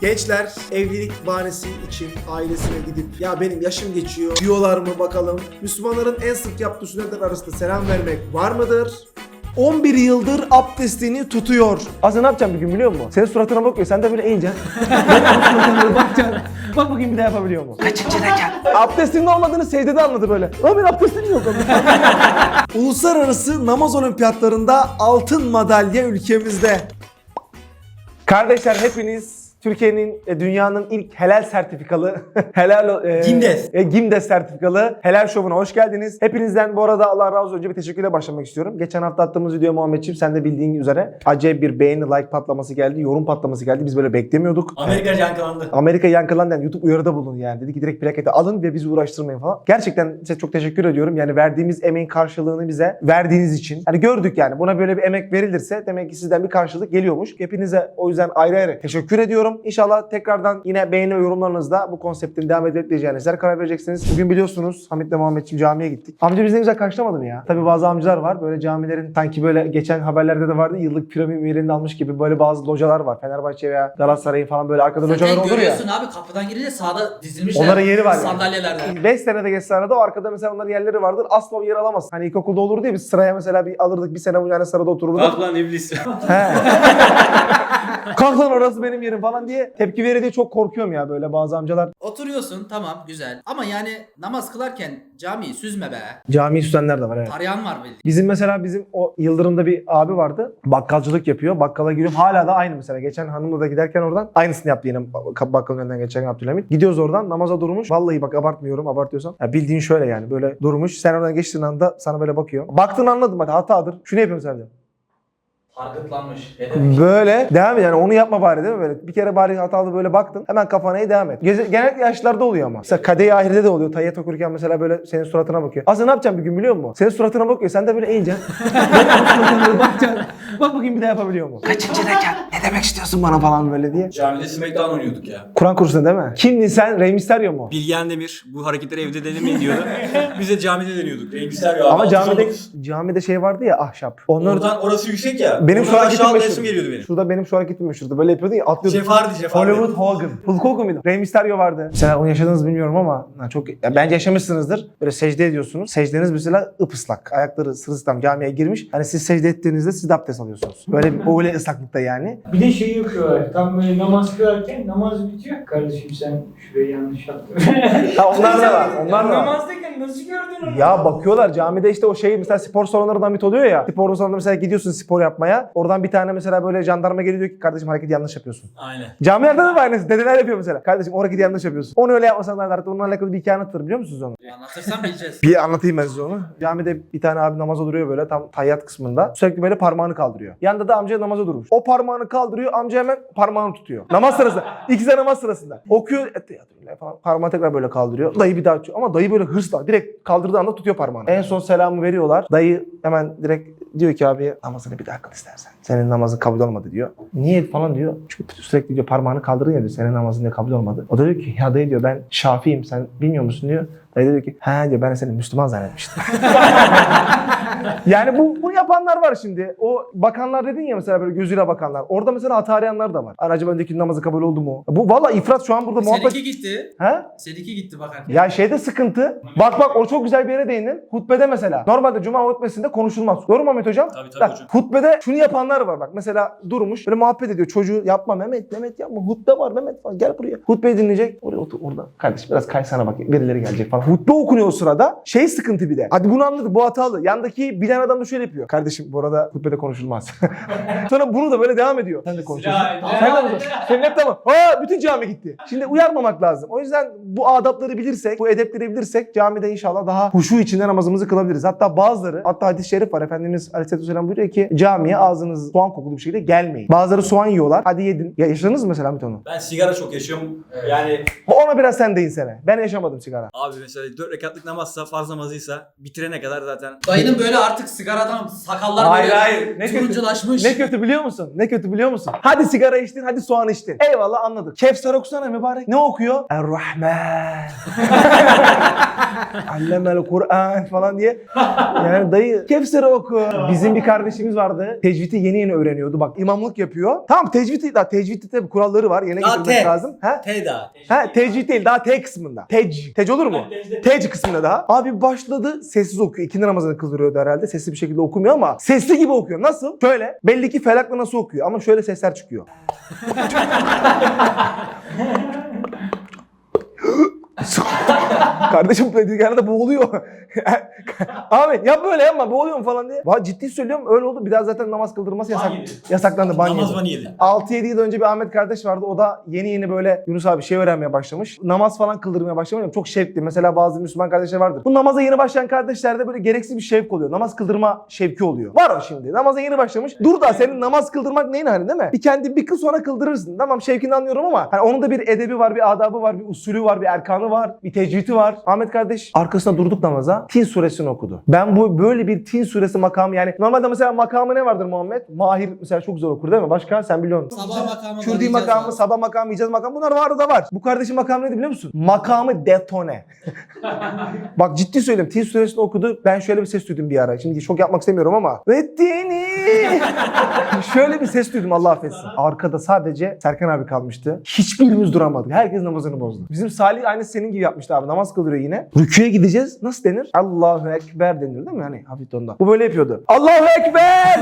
Gençler evlilik bahanesi için ailesine gidip ya benim yaşım geçiyor diyorlar mı bakalım. Müslümanların en sık yaptığı sünnetler arasında selam vermek var mıdır? 11 yıldır abdestini tutuyor. Aslında ne yapacağım bir gün biliyor musun? Senin suratına bakıyor. Sen de böyle eğileceksin. Böyle bakacaksın. Bak bakayım bir daha yapabiliyor mu? Kaçıncı rekat? Abdestinin olmadığını secdede anladı böyle. Ama benim abdestim yok. Uluslararası namaz olimpiyatlarında altın madalya ülkemizde. Kardeşler hepiniz Türkiye'nin e, dünyanın ilk helal sertifikalı helal e, Gimdes. e, Gimdes sertifikalı helal şovuna hoş geldiniz. Hepinizden bu arada Allah razı olsun önce bir teşekkürle başlamak istiyorum. Geçen hafta attığımız video Muhammedciğim sen de bildiğin üzere acayip bir beğeni like patlaması geldi, yorum patlaması geldi. Biz böyle beklemiyorduk. Amerika yankılandı. Amerika yankılandı yani YouTube uyarıda bulun yani. Dedi ki direkt plaketi alın ve bizi uğraştırmayın falan. Gerçekten size çok teşekkür ediyorum. Yani verdiğimiz emeğin karşılığını bize verdiğiniz için. Hani gördük yani buna böyle bir emek verilirse demek ki sizden bir karşılık geliyormuş. Hepinize o yüzden ayrı ayrı teşekkür ediyorum. İnşallah tekrardan yine beğeni ve yorumlarınızda bu konseptin devam edip etmeyeceğine sizler karar vereceksiniz. Bugün biliyorsunuz Hamit'le Muhammedciğim camiye gittik. Amca bizi ne güzel karşılamadı mı ya? Tabii bazı amcalar var böyle camilerin sanki böyle geçen haberlerde de vardı yıllık piramit üyeliğini almış gibi böyle bazı localar var. Fenerbahçe veya Galatasaray'ın falan böyle arkada localar Zaten olur ya. görüyorsun abi kapıdan girince sağda dizilmişler. Onların yeri var yani. Sandalyelerde. 5 senede geçse arada o arkada mesela onların yerleri vardır. Asla o yer alamaz. Hani ilkokulda olur diye biz sıraya mesela bir alırdık bir sene bu yani sırada otururduk. Bak lan iblis. He. Kalk lan orası benim yerim falan diye tepki verir diye çok korkuyorum ya böyle bazı amcalar. Oturuyorsun tamam güzel. Ama yani namaz kılarken camiyi süzme be. Camiyi süsenler de var evet. Arayan var bildiğin. Bizim mesela bizim o Yıldırım'da bir abi vardı. Bakkalcılık yapıyor. Bakkala giriyorum. Hala da aynı mesela. Geçen hanımla da giderken oradan aynısını yaptı yine bak- bakkalın önünden geçerken Abdülhamit. Gidiyoruz oradan namaza durmuş. Vallahi bak abartmıyorum abartıyorsam. Ya bildiğin şöyle yani böyle durmuş. Sen oradan geçtiğin anda sana böyle bakıyor. Baktın anladım hadi hatadır. Şunu yapıyorum sen diyor. Targıtlanmış. Böyle devam et yani onu yapma bari değil mi böyle? Bir kere bari hatalı böyle baktın hemen kafana eğ, devam et. Geze- Genellikle yaşlılarda oluyor ama. Mesela kadeyi ahirede de oluyor. Tayyat okurken mesela böyle senin suratına bakıyor. Aslında ne yapacağım bir gün biliyor musun? Senin suratına bakıyor. Sen de böyle eğileceksin. Bakacaksın. Bak bakayım bir daha yapabiliyor mu? Kaçıncı rekat? Ne demek istiyorsun bana falan böyle diye. Camide Smackdown oynuyorduk ya. Kur'an kursunda değil mi? Kimdin sen? Rey Mysterio mu? Bilgehan Demir bu hareketleri evde denemeyin diyordu. Biz de camide deniyorduk. Renk ister ya. Ama camide, camide şey vardı ya ahşap. Onlar Oradan orası yüksek ya. Benim şu Oradan hareketim aşağı meşhur. resim geliyordu benim. Şurada benim şu hareketim meşhurdu. Böyle yapıyordun ya atlıyordun. Jeff Hardy, Jeff Hardy. Hollywood Hogan. Hulk Hogan mıydı? Rey Mysterio vardı. Mesela onu yaşadınız bilmiyorum ama ha, çok ya bence yaşamışsınızdır. Böyle secde ediyorsunuz. Secdeniz mesela ıpıslak. Ayakları sırılsıklam camiye girmiş. Hani siz secde ettiğinizde siz de abdest alıyorsunuz. Böyle bir öyle ıslaklıkta yani. Bir de şey yapıyorlar. Tam böyle namaz kılarken namaz bitiyor. Kardeşim sen şurayı yanlış yaptın. Ha onlar da var. Onlar da var. Namazdayken nasıl gördün onu? Ya bakıyorlar camide işte o şey mesela spor salonlarından bit oluyor ya. Spor salonunda mesela gidiyorsun spor yapmaya. Oradan bir tane mesela böyle jandarma geliyor diyor ki kardeşim hareketi yanlış yapıyorsun. Aynen. Camilerde de var aynısı. Dedeler yapıyor mesela. Kardeşim o hareketi yanlış yapıyorsun. Onu öyle yapmasanlar da artık onunla alakalı bir hikaye anlatır biliyor musunuz onu? Anlatırsan bileceğiz. Bir anlatayım ben size onu. Camide bir tane abi namaza duruyor böyle tam tayyat kısmında. Sürekli böyle parmağını kaldırıyor. Yanında da amca namaza durmuş. O parmağını kaldırıyor amca hemen parmağını tutuyor. Namaz sırasında. İkisi de namaz sırasında. Okuyor. Parmağı tekrar böyle kaldırıyor. Dayı bir daha açıyor. Ama dayı böyle hırsla direkt kaldırdığı anda tutuyor parmağını. En son selamı veriyorlar. Dayı hemen direkt diyor ki abi namazını bir daha kıl istersen. Senin namazın kabul olmadı diyor. Niye falan diyor. Çünkü sürekli diyor parmağını kaldırdın ya diyor. Senin namazın diyor kabul olmadı. O da diyor ki ya dayı diyor ben Şafi'yim sen bilmiyor musun diyor. Dayı diyor ki ha diyor ben seni Müslüman zannetmiştim. yani bu, bu yapanlar var şimdi. O bakanlar dedin ya mesela böyle gözüyle bakanlar. Orada mesela hata arayanlar da var. Hani acaba öndeki namazı kabul oldu mu? Bu valla ifrat şu an burada muhabbet... Seninki gitti. Ha? Seninki gitti bakarken. Ya şeyde sıkıntı. Bak bak o çok güzel bir yere değindin. Hutbede mesela. Normalde cuma hutbesinde konuşulmaz. Doğru mu Ahmet hocam? Tabii tabii Bak, hocam. hutbede şunu yapanlar var bak. Mesela durmuş böyle muhabbet ediyor. Çocuğu yapma Mehmet, Mehmet yapma. Hutbe var Mehmet falan. Gel buraya. Hutbeyi dinleyecek. Oraya otur orada. Kardeşim biraz kaysana bak. Birileri gelecek falan. Hutbe okunuyor o sırada. Şey sıkıntı bir de. Hadi bunu anladık. Bu hatalı. Yandaki bilen adam da şöyle yapıyor. Kardeşim bu arada hutbede konuşulmaz. Sonra bunu da böyle devam ediyor. Sen de konuşuyorsun. Sen de konuşuyorsun. Senin hep tamam. Aa bütün cami gitti. Şimdi uyarmamak lazım. O yüzden bu adapları bilirsek, bu edepleri bilirsek camide inşallah daha huşu içinde namazımızı kılabiliriz. Hatta bazıları, hatta hadis-i şerif var. Efendimiz Aleyhisselatü Vesselam buyuruyor ki camiye ağzınız soğan kokulu bir şekilde gelmeyin. Bazıları soğan yiyorlar. Hadi yedin. Ya yaşadınız mı mesela Hamit onu? Ben sigara çok yaşıyorum. Yani Ona biraz sen değinsene. Ben yaşamadım sigara. abi mesela 4 rekatlık namazsa farz namazıysa bitirene kadar zaten Dayının böyle artık sigaradan sakallar Hayır, böyle hayır. Ne kötü. turunculaşmış. Ne kötü biliyor musun? Ne kötü biliyor musun? Hadi sigara içtin, hadi soğan içtin. Eyvallah anladık. Kevser okusana mübarek. Ne okuyor? Er-Rahman. Allemel Kur'an falan diye. Yani dayı Kevser'i oku. Bizim bir kardeşimiz vardı. Tecvidi yeni yeni öğreniyordu. Bak imamlık yapıyor. Tamam tecvidi daha tecvidi tabii kuralları var. Yerine Daha getirmek te. lazım. Ha? Teda. Ha tecvid değil daha T kısmında. Tec. Tec olur mu? Tec kısmında daha. Abi başladı sessiz okuyor. İkindi namazını kıldırıyordu herhalde. Sesli bir şekilde okumuyor ama sesli gibi okuyor. Nasıl? Şöyle. Belli ki felakla nasıl okuyor ama şöyle sesler çıkıyor. Kardeşim genelde boğuluyor. Ahmet yap böyle yapma boğuluyorum falan diye. Valla ciddi söylüyorum öyle oldu. Bir daha zaten namaz kıldırması yasak, yasaklandı. Ban Namaz yedi. ban yedi. 6-7 yıl önce bir Ahmet kardeş vardı. O da yeni yeni böyle Yunus abi şey öğrenmeye başlamış. Namaz falan kıldırmaya başlamış. Çok şevkli. Mesela bazı Müslüman kardeşler vardır. Bu namaza yeni başlayan kardeşlerde böyle gereksiz bir şevk oluyor. Namaz kıldırma şevki oluyor. Var o şimdi. Namaza yeni başlamış. Dur da senin namaz kıldırmak neyin hani değil mi? Bir kendi bir kıl sonra kıldırırsın. Tamam şevkini anlıyorum ama hani onun da bir edebi var, bir adabı var, bir usulü var, bir erkanı var, bir tecvidi var. Ahmet kardeş arkasına durduk namaza. Tin suresini okudu. Ben bu böyle bir Tin suresi makamı yani normalde mesela makamı ne vardır Muhammed? Mahir mesela çok zor okur değil mi? Başka sen biliyorsun. Sabah makamı. Kürdi var, makamı, var. sabah makamı, icaz makamı bunlar vardı da var. Bu kardeşin makamı neydi biliyor musun? Makamı detone. Bak ciddi söylüyorum. Tin suresini okudu. Ben şöyle bir ses duydum bir ara. Şimdi çok yapmak istemiyorum ama. Vettini. Şöyle bir ses duydum Allah affetsin. Arkada sadece Serkan abi kalmıştı. Hiçbirimiz duramadık. Herkes namazını bozdu. Bizim Salih aynı senin gibi yapmıştı abi. Namaz kıldırıyor yine. Rüküye gideceğiz. Nasıl denir? Allahu Ekber denir değil mi? Hani hafif tonda. Bu böyle yapıyordu. Allahu Ekber.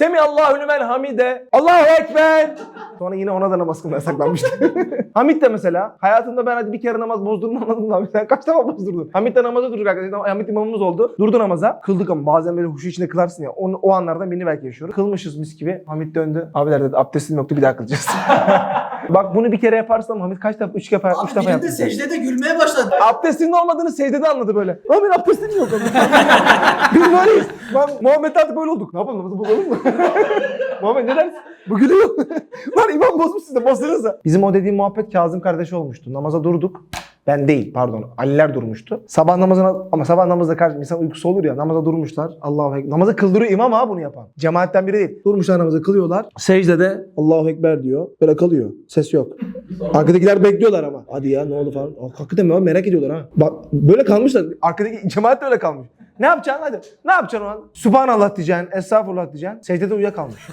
Semi Allahu lümen hamide. Allahu Ekber. Sonra yine ona da namaz kılmaya yasaklanmıştı. Hamit de mesela hayatımda ben hadi bir kere namaz bozdurdum anladım da sen kaç defa bozdurdun? Hamit de namaza durduk arkadaşlar. Hamit imamımız oldu. Durdu namaza. Kıldık ama bazen böyle huşu içinde kılarsın ya. O, o anlardan birini belki yaşıyorum. Kılmışız mis gibi. Hamit döndü. Abiler dedi abdestim yoktu bir daha kılacağız. Bak bunu bir kere yaparsam Hamit kaç defa? Üç defa, üç Abi defa birinde yaptı. secdede gülmeye başladı. Abdestinin olmadığını secdede anladı böyle. Lan benim abdestim yok. Biz böyleyiz. Ben, Muhammed artık böyle olduk. Ne yapalım namazı bozalım mı? Muhammed ne dersin? Bu gülüyor. Lan imam bozmuş siz de bozsanıza. Bizim o dediğim muhabbet Kazım kardeş olmuştu. Namaza durduk. Ben değil pardon. Aliler durmuştu. Sabah namazına ama sabah namazda kardeşim insan uykusu olur ya. Namaza durmuşlar. Allahu Ekber. Namazı kıldırıyor imam ha bunu yapan. Cemaatten biri değil. Durmuşlar namazı kılıyorlar. Secdede Allahu Ekber diyor. Böyle kalıyor. Ses yok. Arkadakiler bekliyorlar ama. Hadi ya ne oldu falan. Hakikaten merak ediyorlar ha. Bak böyle kalmışlar. Arkadaki cemaat de öyle kalmış. Ne yapacaksın hadi? Ne yapacaksın o an? Subhanallah diyeceksin, estağfurullah diyeceksin. Secdede uyuyakalmış.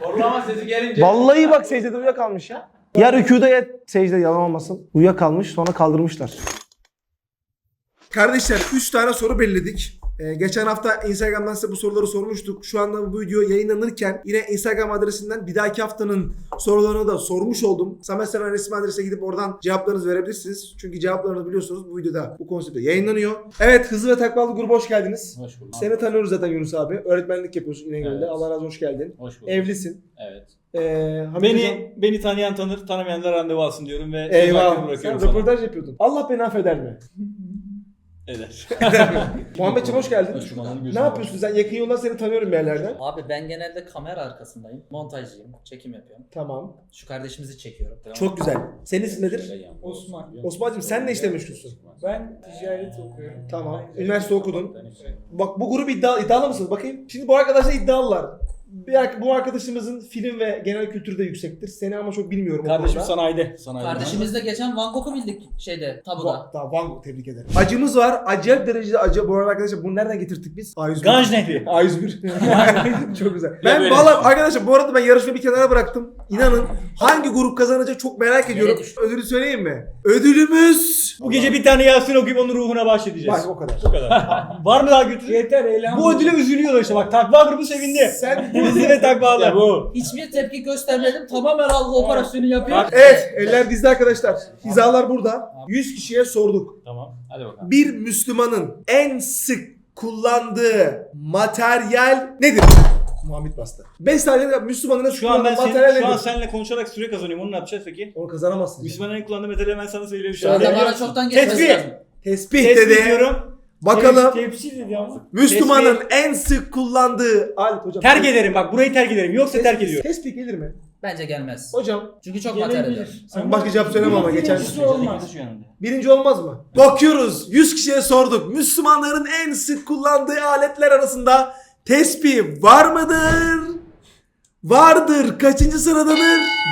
Horlama sesi gelince. Vallahi bak secdede uyuyakalmış ya. Ya rükuda ya secde yalan olmasın. Uyuyakalmış sonra kaldırmışlar. Kardeşler 3 tane soru belirledik. Ee, geçen hafta Instagram'dan size bu soruları sormuştuk. Şu anda bu video yayınlanırken yine Instagram adresinden bir dahaki haftanın sorularını da sormuş oldum. Samet Seven resmi adrese gidip oradan cevaplarınızı verebilirsiniz. Çünkü cevaplarınızı biliyorsunuz bu videoda bu konsepte yayınlanıyor. Evet Hızlı ve Takvalı grubu hoş geldiniz. Hoş bulduk. Seni tanıyoruz zaten Yunus abi. Öğretmenlik yapıyorsun İnegöl'de. Evet. Allah razı olsun, hoş geldin. Hoş bulduk. Evlisin. Evet. Ee, Beni Hocam- beni tanıyan tanır, tanımayanlar randevu alsın diyorum ve hakkını Eyvallah. Sen röportaj yapıyordun. Allah beni affeder mi? Eder. Muhammedciğim hoş geldin. Hoş bulduk. Ne yapıyorsun sen? Yakın yoldan seni tanıyorum bir yerlerden. Abi ben genelde kamera arkasındayım. Montajcıyım. Çekim yapıyorum. Tamam. Şu kardeşimizi çekiyorum. Çok güzel. Senin ismin nedir? Osman. Osman'cığım sen ne işle meşgulsün? Ben ticaret okuyorum. Tamam. Üniversite okudun. Bak bu grup iddia, iddialı mısınız? Bakayım. Şimdi bu arkadaşlar iddialılar. Bir, bu arkadaşımızın film ve genel kültürü de yüksektir. Seni ama çok bilmiyorum o Kardeşim konuda. sanayide. sanayide. Kardeşimiz de geçen Van Gogh'u bildik şeyde tabuda. Va- Tamam Van Gogh tebrik ederim. Acımız var. Acayip derecede acı. Bu arada arkadaşlar bunu nereden getirttik biz? A101. Ganj Nehri. A101. çok güzel. Ben valla arkadaşlar bu arada ben yarışmayı bir kenara bıraktım. İnanın hangi grup kazanacak çok merak ediyorum. Ödülü söyleyeyim mi? Ödülümüz... Bu gece bir tane Yasin okuyup onun ruhuna bahşedeceğiz. Bak o kadar. Bu kadar. Var mı daha götür? Yeter eğlen. Bu ödüle üzülüyorlar işte bak takva grubu sevindi. Sen Hızlı ve takvalar. bu. Hiçbir tepki göstermedim. Tamamen algı operasyonu yapıyor. Evet eller dizde arkadaşlar. Hizalar burada. 100 kişiye sorduk. Tamam. Hadi bakalım. Bir Müslümanın en sık kullandığı materyal nedir? Muhammed bastı. 5 saniye Müslümanın en sık Şu an ben kullandığı senin, materyal şu an nedir? seninle konuşarak süre kazanıyorum. Onu ne yapacağız peki? Onu kazanamazsın. Müslümanın en kullandığı metali ben sana söyleyeyim şu an. bana çoktan geçmesi Tespih. lazım. Tespih Tespih dedi. diyorum. Bakalım Tepsi dedi ama. Müslümanın en sık kullandığı alet hocam. Terk ederim bak burayı terk ederim. Yoksa terk ediyorum. Tespih gelir mi? Bence gelmez. Hocam Çünkü çok mater eder. Sen başka cevap söyleme ama geçen- Birincisi olmaz. Birinci olmaz mı? Bakıyoruz 100 kişiye sorduk. Müslümanların en sık kullandığı aletler arasında tespih var mıdır? Vardır. Kaçıncı sıradadır?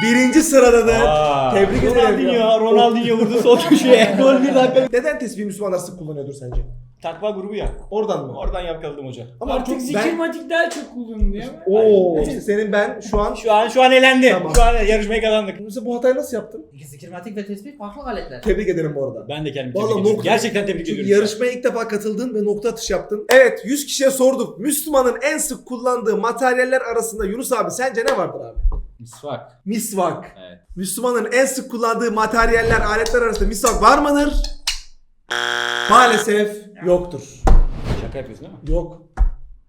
Birinci sıradadır. Aa, Tebrik ederim ya. Ronaldinho, Ronaldinho vurdu sol köşeye. Gol bir dakika. Neden tesbih Müslümanlar sık kullanıyordur sence? Takva grubu ya. Oradan mı? Oradan yakaladım hoca. Ama Artık çok- zikir ben- matik daha çok kullanılıyor. Oo, işte senin ben şu an Şu an şu an elendi. Tamam. Şu an yarışmayı kazandık. Mesela bu hatayı nasıl yaptın? Zikirmatik ve tesbih farklı aletler. Tebrik ederim bu arada. Ben de kendimi Vallahi tebrik ediyorum. nokta- Gerçekten tebrik Çünkü ediyorum. yarışmaya ilk defa katıldın ve nokta atış yaptın. Evet 100 kişiye sorduk. Müslümanın en sık kullandığı materyaller arasında Yunus abi sence ne vardır abi? Misvak. Misvak. Evet. Müslümanın en sık kullandığı materyaller, aletler arasında misvak var mıdır? Maalesef yoktur. Şaka yapıyorsun değil mi? Yok.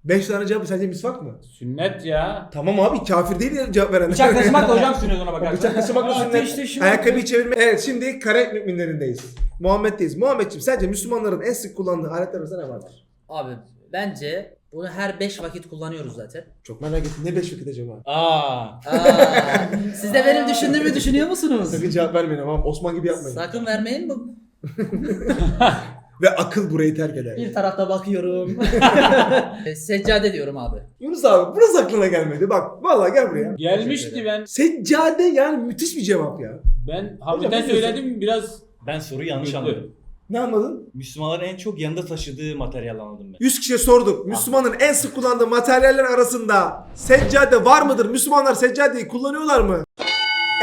5 tane cevap sence misvak mı? Sünnet ya. Tamam abi kafir değil ya cevap veren. Bıçak taşımak da hocam sünnet ona bakarsan. Bıçak taşımak da sünnet. ateş taşımak Ayakkabıyı çevirme. Evet şimdi kare müminlerindeyiz. Muhammed'deyiz. Muhammedciğim sence Müslümanların en sık kullandığı aletler arasında ne vardır? Abi bence bunu her 5 vakit kullanıyoruz zaten. Çok merak ettim. Ne 5 vakit acaba? Aa. Aa, siz de benim düşündüğümü düşünüyor musunuz? Sakın cevap vermeyin ama Osman gibi yapmayın. Sakın vermeyin bu. Ve akıl burayı terk eder. Bir tarafta bakıyorum. E, Seccade diyorum abi. Yunus abi burası aklına gelmedi. Bak vallahi gel buraya. Gelmişti ben. Seccade yani müthiş bir cevap ya. Ben ne diyorsun? söyledim biraz Ben soruyu yanlış anladım. Ne anladın? Müslümanların en çok yanında taşıdığı materyal anladım ben. 100 kişiye sorduk. Müslümanın en sık kullandığı materyaller arasında seccade var mıdır? Müslümanlar seccadeyi kullanıyorlar mı?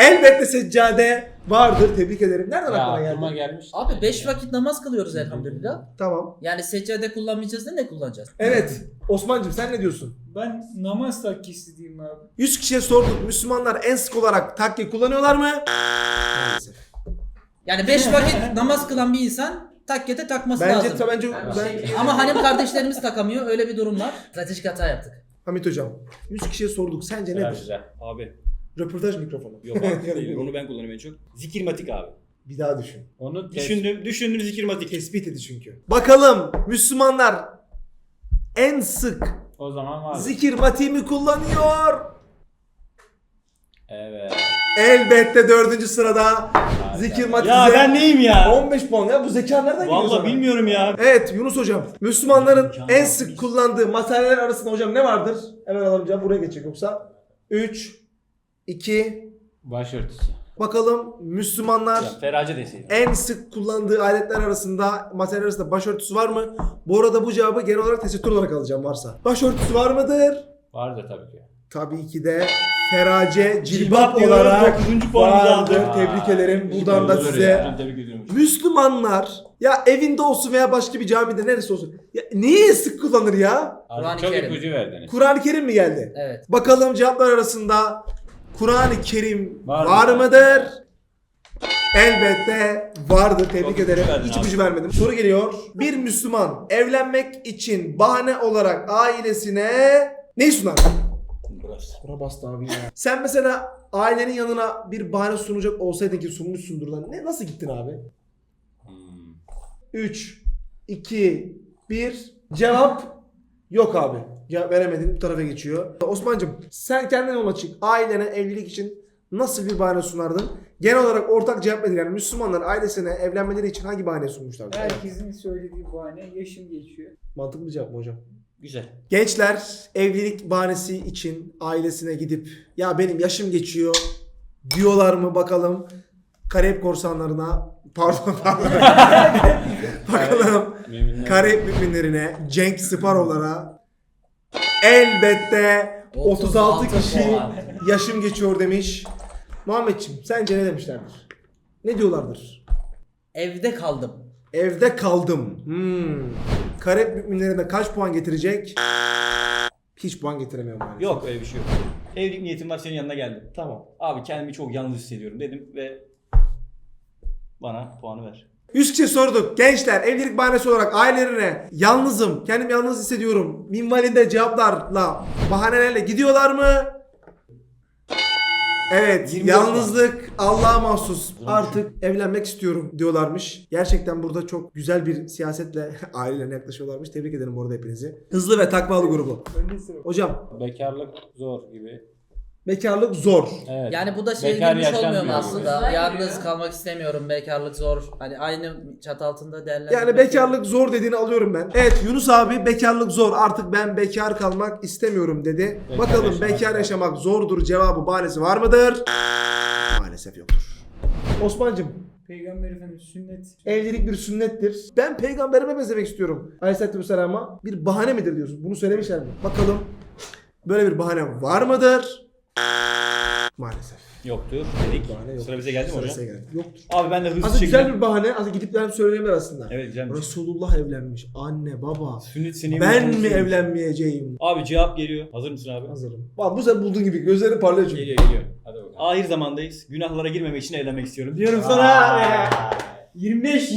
Elbette seccade vardır. Tebrik ederim. Nereden ya aklına aklıma geldi? gelmiş. Abi 5 vakit namaz kılıyoruz elhamdülillah. Tamam. Yani seccade kullanmayacağız da ne kullanacağız? Evet. Osman'cığım sen ne diyorsun? Ben namaz takkisi diyeyim abi. 100 kişiye sorduk. Müslümanlar en sık olarak takke kullanıyorlar mı? Maalesef. Yani 5 vakit namaz kılan bir insan takkete takması Bence lazım. bence ben Ama hanım kardeşlerimiz takamıyor. Öyle bir durum var. Stratejik hata yaptık. Hamit hocam 100 kişiye sorduk. Sence nedir? Abi. Röportaj mikrofonu. Yok değil. Onu ben kullanıyorum en çok. Zikirmatik abi. Bir daha düşün. Onu tes- Düşündüm, düşündüm zikirmatik. Tespit edi çünkü. Bakalım Müslümanlar en sık o zaman var. zikir matimi kullanıyor. Evet. Elbette dördüncü sırada zikir matize. Ya ben neyim ya? 15 puan ya bu zeka nereden geliyor Vallahi sana? bilmiyorum ya. Evet Yunus hocam. Müslümanların en sık kullandığı materyaller arasında hocam ne vardır? Hemen alalım cevap buraya geçecek yoksa. 3 2 Başörtüsü. Bakalım Müslümanlar Ya, Ferace en sık kullandığı aletler arasında materyaller arasında başörtüsü var mı? Bu arada bu cevabı genel olarak tesettür olarak alacağım varsa. Başörtüsü var mıdır? Vardır tabii ki. Tabii ki de ferace cilbap Cilbap diyorum, olarak dokuzuncu puanımızı vardır. aldık. Tebrik ederim. Buradan da size ya. Ben tebrik ediyorum. Müslümanlar ya evinde olsun veya başka bir camide neresi olsun. Ya niye sık kullanır ya? Kur'an-ı Artık çok Kerim. ipucu verdiniz. Kur'an-ı Kerim mi geldi? Evet. Bakalım cevaplar arasında Kur'an-ı Kerim var, Var mı? mıdır? Elbette vardır. Tebrik Çok ederim. Hiç ipucu vermedim. Soru geliyor. Bir Müslüman evlenmek için bahane olarak ailesine ne sunar? Burası. Buna bastı abi ya. Sen mesela ailenin yanına bir bahane sunacak olsaydın ki sunmuşsundur lan. Ne, nasıl gittin abi? Hmm. 3, 2, 1. Cevap yok abi. Cevap veremedin. Bu tarafa geçiyor. Osman'cım sen kendin yola çık. Ailene evlilik için nasıl bir bahane sunardın? Genel olarak ortak cevap nedir? Yani Müslümanlar ailesine evlenmeleri için hangi bahane sunmuşlardır? Herkesin söylediği bahane yaşım geçiyor. Mantıklı bir cevap mı hocam? Güzel. Gençler evlilik bahanesi için ailesine gidip ya benim yaşım geçiyor diyorlar mı bakalım. Karayip korsanlarına pardon pardon. bakalım Müminler. Karayip müminlerine Cenk Sparov'lara elbette 36 kişi puan. yaşım geçiyor demiş. Muhammedciğim sence ne demişlerdir? Ne diyorlardır? Evde kaldım. Evde kaldım. Hmm. Karayip müminlerine kaç puan getirecek? Hiç puan getiremiyor maalesef. Yok öyle bir şey yok. Evlilik niyetim var senin yanına geldim. Tamam. Abi kendimi çok yalnız hissediyorum dedim ve bana puanı ver. 100 kişi sorduk. Gençler evlilik bahanesi olarak ailelerine yalnızım, kendim yalnız hissediyorum. Minvalinde cevaplarla, bahanelerle gidiyorlar mı? Evet, 24 yalnızlık Allah'a mahsus. Artık evlenmek istiyorum diyorlarmış. Gerçekten burada çok güzel bir siyasetle ailelerine yaklaşıyorlarmış. Tebrik ederim bu arada hepinizi. Hızlı ve takvalı grubu. Hocam Bekarlık zor gibi. Bekarlık zor. Evet. Yani bu da şey Bekar girmiş olmuyor mu aslında? Yalnız kalmak istemiyorum, bekarlık zor. Hani aynı çatı altında değerlendirmek. Yani bekarlık zor dediğini alıyorum ben. Evet Yunus abi bekarlık zor artık ben bekar kalmak istemiyorum dedi. Bekar Bakalım yaşamak bekar zor. yaşamak zordur cevabı bahanesi var mıdır? Maalesef yoktur. Osman'cım Peygamber Efendimiz sünnet. evlilik bir sünnettir. Ben peygamberime benzemek istiyorum. Aleyhisselatü Vesselam'a bir bahane midir diyorsun. Bunu söylemişler mi? Bakalım böyle bir bahane var mıdır? Maalesef. Yoktur dedik. Bahane yok. Sıra bize geldi mi Sıra hocam? size geldi. Yoktur. Abi ben de hızlı Aslında şekilde... güzel bir bahane. Aslında gidip yani söyleyebilir aslında. Evet güzelmiş. Resulullah evlenmiş. Anne baba. Sünnet seni Ben mi evlenmeyeceğim? Abi cevap geliyor. Hazır mısın abi? Hazırım. Bak bu sen bulduğun gibi gözleri parlıyor çünkü. Geliyor geliyor. Hadi bakalım. Ahir zamandayız. Günahlara girmemek için evlenmek istiyorum. Diyorum sana. Ee, 25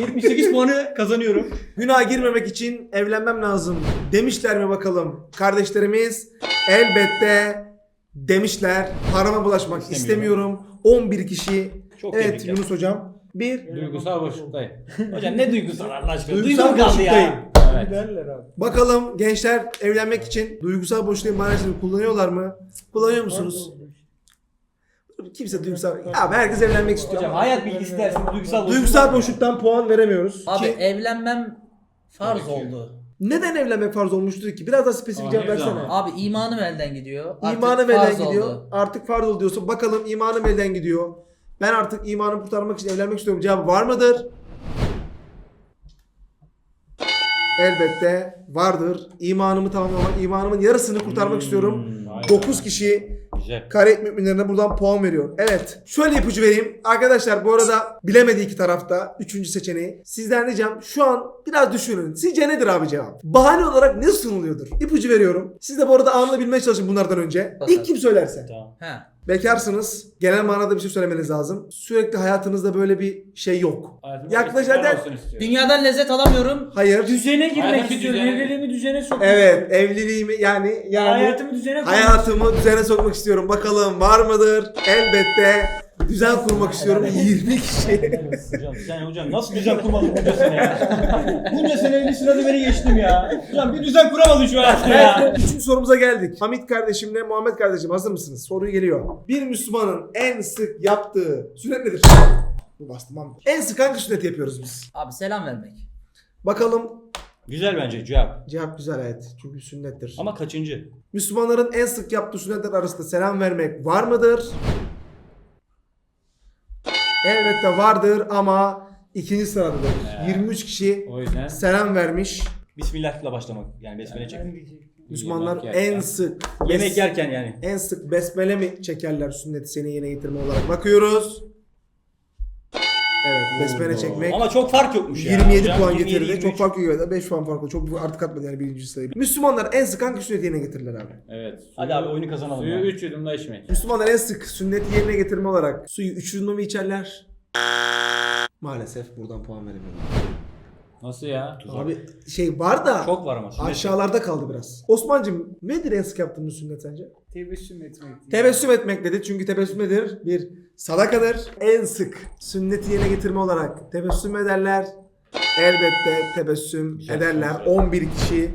78 puanı kazanıyorum. Günah girmemek için evlenmem lazım demişler mi bakalım kardeşlerimiz? Elbette demişler. Harama bulaşmak istemiyorum. İstemiyorum. 11 kişi. Çok evet tebrikler. Yunus hocam. Bir. Duygusal boşluktayım. Hocam ne duygusal Allah aşkına? Duygusal Duygum kaldı boşluktayım. ya. Evet. Derler abi. Bakalım gençler evlenmek için duygusal boşluğu maalesef kullanıyorlar mı? Kullanıyor musunuz? Kimse duygusal... Ya herkes evlenmek istiyor Hocam hayat bilgisi dersi duygusal boşluk. duygusal boşluktan puan veremiyoruz. Abi Ki evlenmem farz oldu. Neden evlenmek farz olmuştur ki? Biraz daha spesifik cevap ne versene. Abi imanım elden gidiyor. Artık İmanım farz elden gidiyor. oldu. Artık farz oldu diyorsun. Bakalım imanım elden gidiyor. Ben artık imanımı kurtarmak için evlenmek istiyorum. Cevabı var mıdır? Elbette vardır. İmanımı tamamlamak, imanımın yarısını kurtarmak istiyorum. vay 9 kişi Güzel. Karayip müminlerine buradan puan veriyor. Evet. Şöyle ipucu vereyim. Arkadaşlar bu arada bilemedi iki tarafta. Üçüncü seçeneği. Sizden ricam şu an biraz düşünün. Sizce nedir abi cevap? Bahane olarak ne sunuluyordur? İpucu veriyorum. Siz de bu arada anını bilmeye çalışın bunlardan önce. İlk kim söylerse. Tamam. He. Bekarsınız. Genel manada bir şey söylemeniz lazım. Sürekli hayatınızda böyle bir şey yok. Hayatımda Yaklaş olsun istiyorum. Dünyadan lezzet alamıyorum. Hayır. Düzene girmek Hayatı istiyorum. düzene- Evliliğimi düzene sokmak Evet. Evliliğimi yani yani Hayatımı düzene koymak hayatımı düzene sokmak istiyorum. Bakalım var mıdır? Elbette. Düzen kurmak istiyorum. 20 kişi. Hocam sen hocam nasıl düzen kurmadın bunca sene ya? bunca sene sırada beni geçtim ya. Hocam bir düzen kuramadın şu hayatta ya. Üçüncü sorumuza geldik. Hamit kardeşimle Muhammed kardeşim hazır mısınız? Soruyu geliyor. Bir Müslümanın en sık yaptığı sünnet nedir? Bu bastım Hamit. En sık hangi sünneti yapıyoruz biz? Abi selam vermek. Bakalım Güzel bence cevap. cevap güzel evet. Çünkü sünnettir. Ama kaçıncı? Müslümanların en sık yaptığı sünnetler arasında selam vermek var mıdır? Elbette vardır ama ikinci sıradadır. Ee. 23 kişi O yüzden selam vermiş. Bismillah'la başlamak. Yani besmele çekmek. Müslümanlar Yemek yerken. en sık Yemek yerken yani. en sık besmele mi çekerler sünneti seni yerine getirme olarak bakıyoruz. Evet besmele çekmek. Ama çok fark yokmuş ya. 27 Hocam, puan 27, getirdi. 23. Çok fark yok. 5 puan fark oldu. Çok artık atmadı yani birinci sayı. Müslümanlar en sık hangi sünneti yerine getirirler abi? Evet. Hadi abi oyunu kazanalım Suyu ya. 3 yudumda içmek. Müslümanlar en sık sünneti yerine getirme olarak suyu 3 yudumda mı içerler? Maalesef buradan puan veremiyorum. Nasıl ya? Abi şey var da Çok var ama. sünnet. aşağılarda kaldı biraz. Osman'cım nedir en sık yaptığımız sünnet sence? Tebessüm etmek. Tebessüm etmek dedi çünkü tebessüm nedir? Bir sadakadır. En sık sünneti yerine getirme olarak tebessüm ederler. Elbette tebessüm Güzel, ederler. güzel. 11 kişi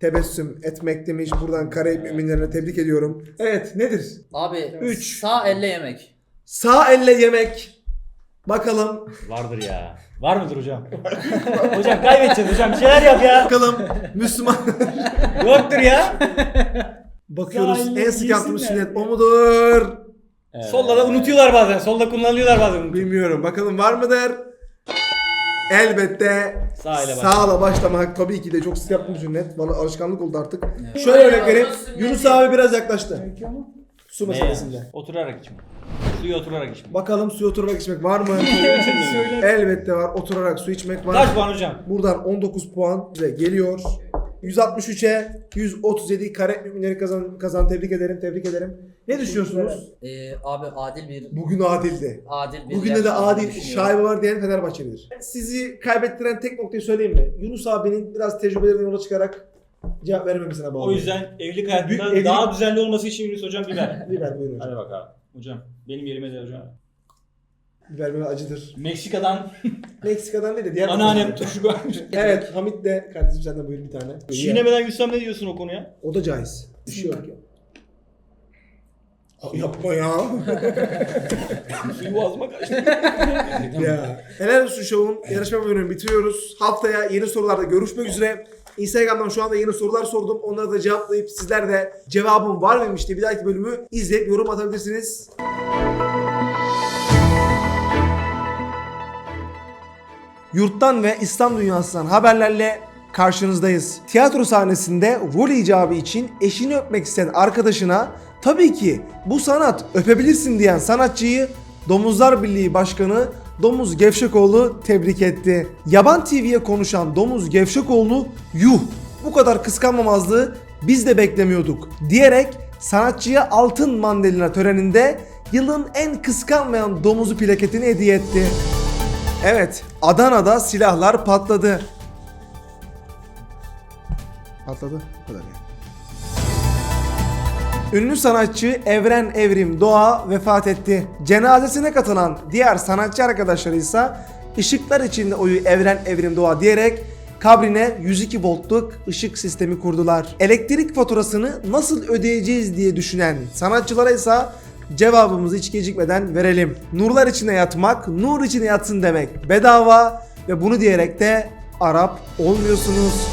tebessüm etmek demiş. Buradan Karayip müminlerine tebrik ediyorum. Evet nedir? Abi Üç. sağ elle yemek. Sağ elle yemek. Bakalım. Vardır ya. Var mıdır hocam? hocam kaybedeceğiz hocam. Bir şeyler yap ya. Bakalım Müslüman. Yoktur ya. Bakıyoruz Sağ elle en sık yaptığımız sünnet o mudur? Evet. Solda da unutuyorlar bazen. Solda kullanıyorlar bazen. Bilmiyorum. Bakalım var mıdır? Elbette Sağ ile sağla başlamak tabii ki de çok sık yaptığım sünnet. Bana alışkanlık oldu artık. Evet. Şöyle örnek vereyim. Yunus abi biraz yaklaştı. Su meselesinde. Oturarak içmek. Suyu oturarak içmek. Bakalım suya oturarak içmek var mı? Elbette var. Oturarak su içmek var. Kaç puan hocam? Buradan 19 puan bize geliyor. 163'e 137 kare müminleri kazan, kazan tebrik ederim tebrik ederim. Ne düşünüyorsunuz? Ee, abi adil bir Bugün adildi. adil bir Bugün de de yarışma adil düşünüyorum. şaibe var diyen Fenerbahçelidir. Sizi kaybettiren tek noktayı söyleyeyim mi? Yunus abinin biraz tecrübelerinden yola çıkarak cevap vermemesine bağlı. O yüzden evlilik hayatında Büyük evlilik- daha düzenli olması için Yunus hocam biber. Biber buyurun hocam. Hadi bakalım. Hocam benim yerime de hocam. Biber böyle acıdır. Meksika'dan Meksika'dan değil de diğer anneannem turşu koymuş. Evet Hamit de kardeşim sen de buyur bir tane. Çiğnemeden Yusuf'um ne diyorsun o konuya? O da caiz. Bir şey yok ya. Yapma ya. Suyu boğazıma kaçtı. ya. Helal olsun şovun yarışma bölümünü bitiriyoruz. Haftaya yeni sorularda görüşmek üzere. Instagram'dan şu anda yeni sorular sordum. Onları da cevaplayıp sizler de cevabım var mıymış diye bir dahaki bölümü izleyip yorum atabilirsiniz. Yurttan ve İslam dünyasından haberlerle karşınızdayız. Tiyatro sahnesinde rol icabı için eşini öpmek isteyen arkadaşına tabii ki bu sanat öpebilirsin diyen sanatçıyı Domuzlar Birliği Başkanı Domuz Gevşekoğlu tebrik etti. Yaban TV'ye konuşan Domuz Gevşekoğlu yuh bu kadar kıskanmamazlığı biz de beklemiyorduk diyerek sanatçıya altın mandalina töreninde yılın en kıskanmayan domuzu plaketini hediye etti. Evet, Adana'da silahlar patladı. Patladı. Bu kadar yani. Ünlü sanatçı Evren Evrim Doğa vefat etti. Cenazesine katılan diğer sanatçı arkadaşları ise ışıklar içinde oyu Evren Evrim Doğa diyerek kabrine 102 voltluk ışık sistemi kurdular. Elektrik faturasını nasıl ödeyeceğiz diye düşünen sanatçılara ise cevabımızı hiç gecikmeden verelim. Nurlar içine yatmak, nur içine yatsın demek bedava ve bunu diyerek de Arap olmuyorsunuz.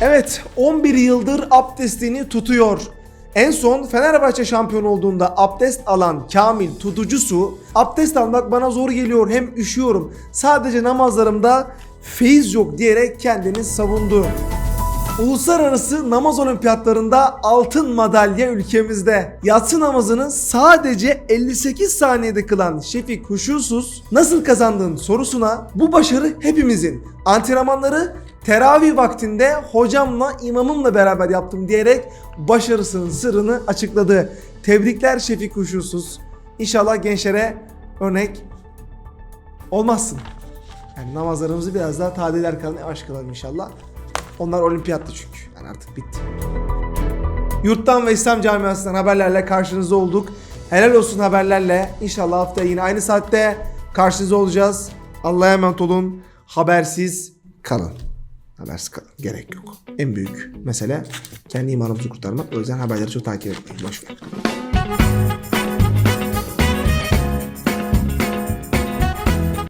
Evet 11 yıldır abdestini tutuyor. En son Fenerbahçe şampiyon olduğunda abdest alan Kamil Tutucusu abdest almak bana zor geliyor hem üşüyorum. Sadece namazlarımda feyiz yok diyerek kendini savundu. Uluslararası namaz olimpiyatlarında altın madalya ülkemizde. Yatsı namazını sadece 58 saniyede kılan Şefik Huşusuz nasıl kazandığın sorusuna bu başarı hepimizin. Antrenmanları teravih vaktinde hocamla imamımla beraber yaptım diyerek başarısının sırrını açıkladı. Tebrikler Şefik Huşusuz. İnşallah gençlere örnek olmazsın. Yani namazlarımızı biraz daha tadil erkanı yavaş kılalım inşallah. Onlar olimpiyattı çünkü. Yani artık bitti. Yurttan ve İslam camiasından haberlerle karşınızda olduk. Helal olsun haberlerle. İnşallah haftaya yine aynı saatte karşınızda olacağız. Allah'a emanet olun. Habersiz kalın. Habersiz kalın. Gerek yok. En büyük mesele kendi imanımızı kurtarmak. O yüzden haberleri çok takip etmeyin. Boş ver.